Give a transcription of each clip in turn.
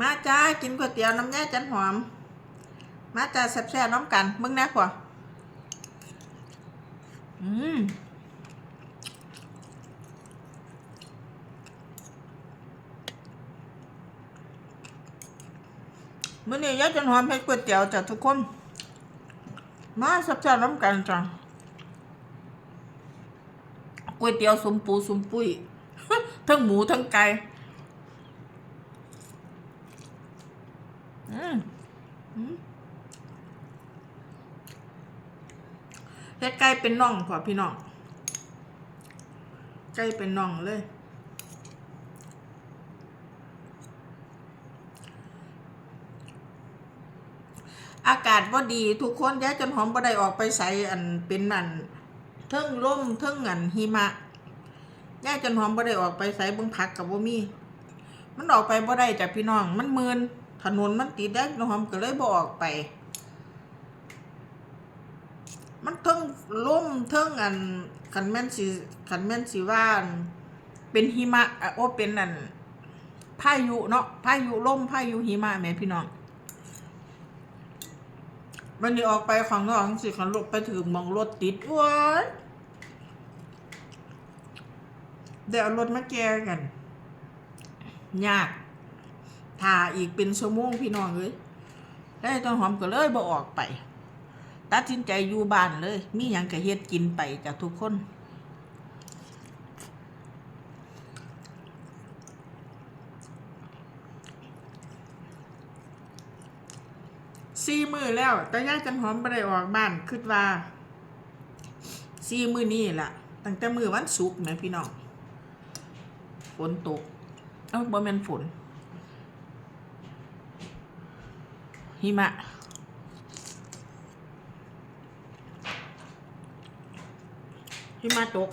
มาจ้ากินก๋วยเตี๋ยวน้ำแย่จันหอม มาจ้าแซ่บๆน้ำกันมึงนะกว่าอืมมื้อนี้ยาจันหอมให้ก๋วยเตี๋ยวจ้ะทุกคน มาแซ่บๆน้ำกันจ้ะก๋วยเตี๋ยวสมปูสมปุ้ยทั้งหมูทั้งไก่ อืมอืม เฮ็ดไก่เป็นน่องพอพี่น้อง ไก่เป็นน่องเลย อากาศบ่ดีทุกคนย้ายจนหอมบ่ได้ออกไปใส่อันเป็นนั่นเทิงล่มเทิงอันหิมะย้ายจนหอมบ่ได้ออกไปใส่บิ่งผักกับบ่มีมันออกไปบ่ได้จ้ะพี่น้อง มันมืนถนนมันติดได้น้องหอมก็เลยบ่ออกไป มันเทิงล่มเทิงอันคันแม่นสิคันแม่นสิว่านเป็นหิมะโอ้เป็นอันพายุเนาะพายุล่มพายุหิมะแม่พี่น้องวันนี้ออกไปข้างนอกสิขันรถไปถึงมองรถติดว้ายเดี๋ยวรถมาแก้กัน ยากถ่าอีกเป็นชั่วโมงพี่น้องเลยได้ต้นหอมก็เลยบ่ออกไป ตัดสินใจอยู่บ้านเลย มีหยังก็เฮ็ดกินไปจากทุกคนสี่มือแล้วแต่ย่าจันหอมบ่ได้ออกบ้านคิดว่าสี่มือนี่ล่ะ ตั้งแต่มือวันศุกร์แหมพี่น้องฝนตก เอ้าบ่แม่นฝนหิมะ หิมะตก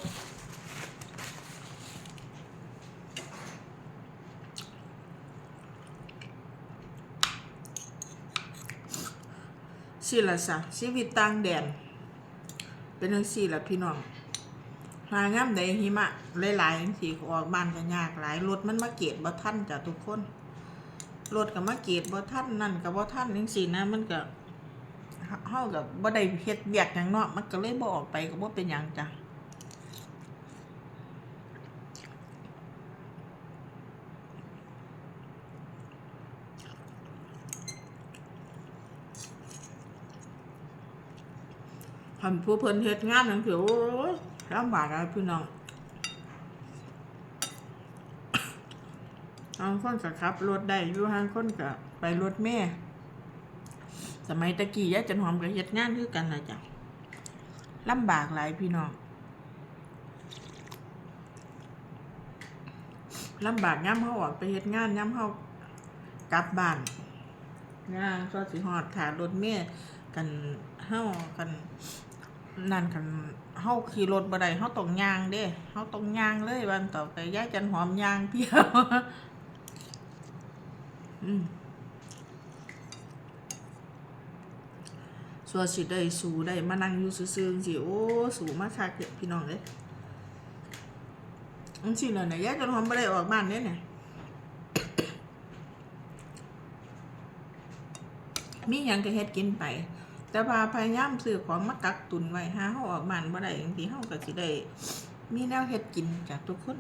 สิละสะชีวิตต่างแดน เป็นจังซี่ละพี่น้องหางามใดหิมะหลายๆจังซี่ออกบ้านก็ยากหลายรถมันมาเกตบ่ทันจ้ะทุกคนรถก็มาเกตบ่ทันนั่นก็บ่ทันจังซี่นะมันก็เฮาก็บ่ได้เฮ็ดเวียกหยังเนาะมันก็เลยบ่ออกไปก็บ่เป็นหยังจ้ะ ทำผู้เพิ่นเฮ็ดงานจังซี่โอ้ยลำบากอะพี่น้องบางคนก็ขับรถได้อยู่บางคนก็ไปรถเมล์สมัยตะกี้ยายจันหอมก็เฮ็ดงานคือกันนะจ๊ะลำบากหลายพี่น้องลำบากย่ำเฮาออกไปเฮ็ดงานย่ำเฮากลับบ้านงานก็สิฮอดถารถเมล์กันเฮากัน นั่นกันเฮาขี่รถบ่ได้เฮาต้องย่างเด้เฮาต้องย่างเลยวันต่อไปยายจันหอมย่างเพียวอืมสัวสิได้สูได้มานั่งอยู่ซื่อๆสิโอ้สูมาคักเด้อพี่น้องเอ้ยอันสิเลยเนี่ยยายจนหอมบ่ได้ออกบ้านเด้เนี่ยมีหยังก็เฮ็ดกินไป แต่ว่าพยายามซื้อของมากักตุนไว้หาเฮาออกบ้านบ่ได้จังซี่เฮาก็สิได้ มีแนวเฮ็ดกินจากทุกคน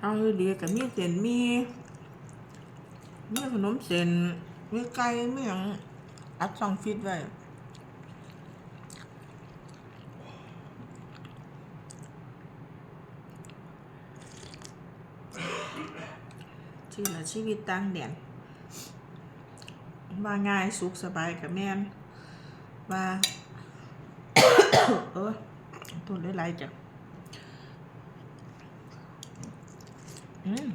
เอาดีกับมีเส้นมีมีขนมเส้นมีไก่มีหยังอัดซองฟิตไว้ ชีวิตชีวิตต่างแดนว่าง่ายสุขสบายกับแม่นว่าเออตัวหลายๆจ้ะอืม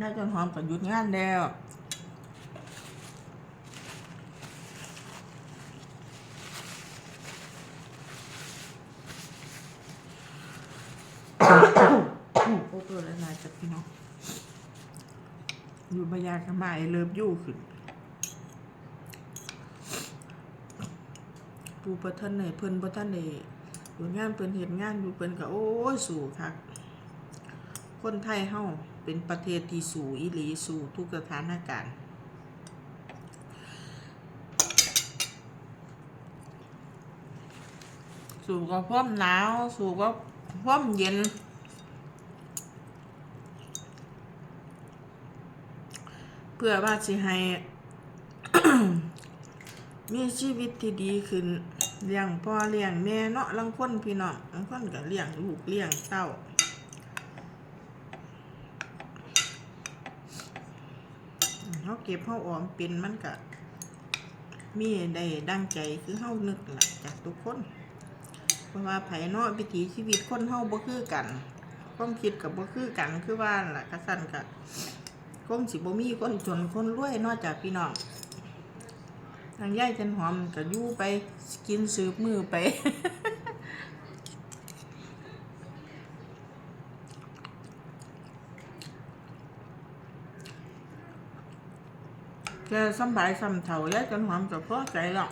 น่าจะหอมกับหยุดงานแล้วโอ้เปิดแล้วนายจับพี่น้องอยู่บายากมาไอเลิฟยู่ขึ้นปูประท่านไหนเพิ่นประท่านไหนผลงานเพิ่นเห็นงานอยู่เพิ่นก็โอ้ยสู่คักคนไทยเฮา เป็นประเทศที่สู่อีหลีสู่ทุกสถานการณ์สู่ก็พร้อมหนาวสู่ก็พร้อมเย็น เพื่อว่าสิให้ มีชีวิตที่ดีขึ้นเลี้ยงพ่อเลี้ยงแม่เนาะลังคนพี่น้องลังคนก็เลี้ยงลูกเลี้ยงเต้า เขาเก็บเขาออมเป็นมันก็มีได้ดังใจคือเฮานึกล่ะจากทุกคน เพราะว่าไผเนาะวิถีชีวิตคนเฮาบ่คือกันความคิดกับบ่คือกันคือว่าล่ะกระสั่นกะคงสิบ่มีคนจนคนรวยนอกจากพี่น้องทางย่ายจันหอมก็อยู่ไปกินสืบมือไป แกสบายสำเถาย่ายจันหอมก็พอใจหรอก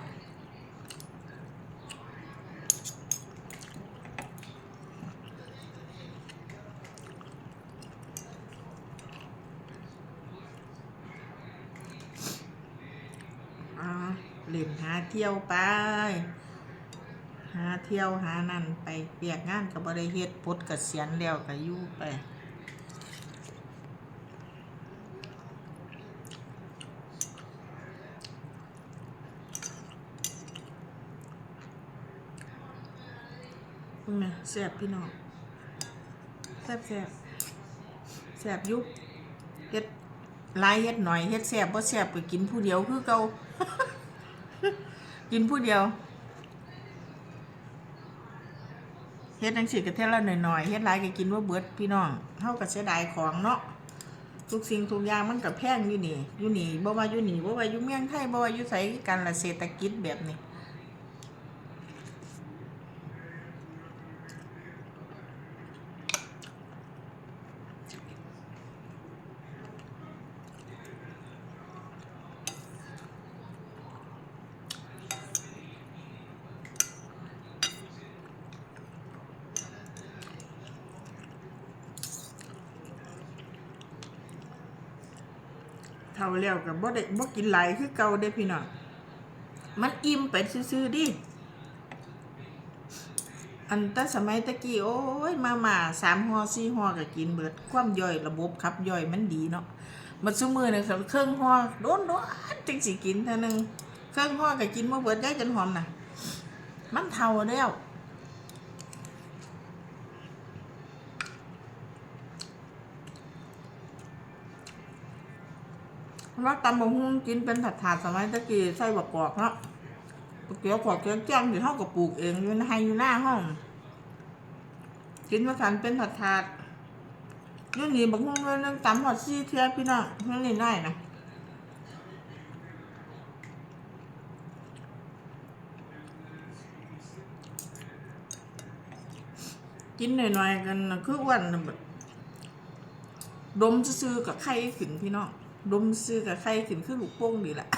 อ่าเล่นหาเที่ยวไป หาเที่ยวหานั่นไปเปียกงานกับบริเฮ็ดปลดเกษียณแล้วก็อยู่ไป มึงนะแสบพี่น้องแสบแสบแสบยุบเฮ็ดลายเฮ็ดหน่อยเฮ็ดแสบบ่แสบก็กินผู้เดียวคือเก่ากินผู้เดียวเฮ็ดจังซี่ก็เท่าละหน่อยๆเฮ็ดหลายก็กินว่าเบิดพี่น้องเฮาก็เสียดายของเนาะทุกสิ่งทุกอย่างมันก็แพงอยู่นี่อยู่นี่บ่ว่าอยู่นี่บ่ว่าอยู่เมืองไทยบ่ว่าอยู่ไสกันละเศรษฐกิจแบบนี้ เท่าแล้วกับบ่ได้บ่กินไหลคือเก่าเด้พี่น้องมันอิ่มไปซื่อๆดิอันแต่สมัยตะกี้โอ้ยมามาสามห่อสี่ห่อก็กินเบิด ความย่อยระบบขับย่อยมันดีเนาะมันซุมือนี่ครับเครื่องห่อโดนโดนจังสิกินเท่านึงเครื่องห่อก็กินบ่เบิดได้จนหอมน่ะมันเท่าแล้ว ว่าตำบะฮุ่งกินเป็นผัดถาดสมัยตะกี้ใส่บะกอกเนาะเกี่ยวขอดเกี่ยวแจ้งอยู่เท่ากับปลูกเองอยู่ในให้อยู่หน้าห้อง กินมาสันเป็นผัดถาดเรื่องนี้บะฮุ่งเรื่องตำหอดซี่เทียพี่น้องเรื่องนี้ได้นะกินหน่อยๆกันคืออ้วนน่ะแบบดมซื่อกับไข่ขึ้นพี่น้อง ดมซื้อกับใครขึ้นขึ้นลูกโป่งดีละ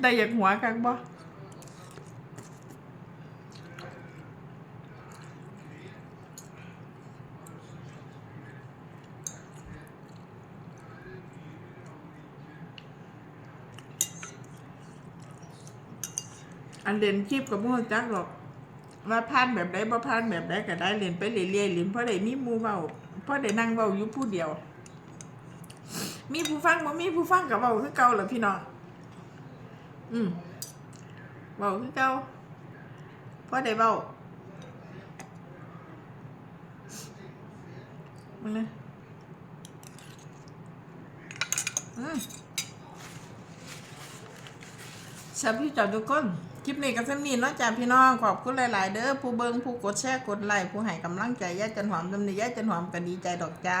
ได้อยากหัวกันบ่อันเด่นคลิปกับมั่จักหรอก ว่าพานแบบใดบ่พานแบบใดก็ได้เรียนไปเรื่อยๆเรียนเพราะได้มีหมู่เว้าเพราะได้นั่งเว้าอยู่ผู้เดียว มีผู้ฟังบ่มีผู้ฟังกับเบาคือเก่าเหรอพี่น้อง อืมเบาคือเก่าพอได้เบามึงเลยอืมสวัสดีจ้าทุกคน คลิปนี้ก็สำนีเนาะจ้าพี่น้อง ขอบคุณหลาย ๆ เด้อ ผู้เบิงผู้กดแชร์ กดไลค์ ผู้ให้กำลังใจย่าจันหอมดำเนินย่าจันหอมก็ดีใจดอกจ้า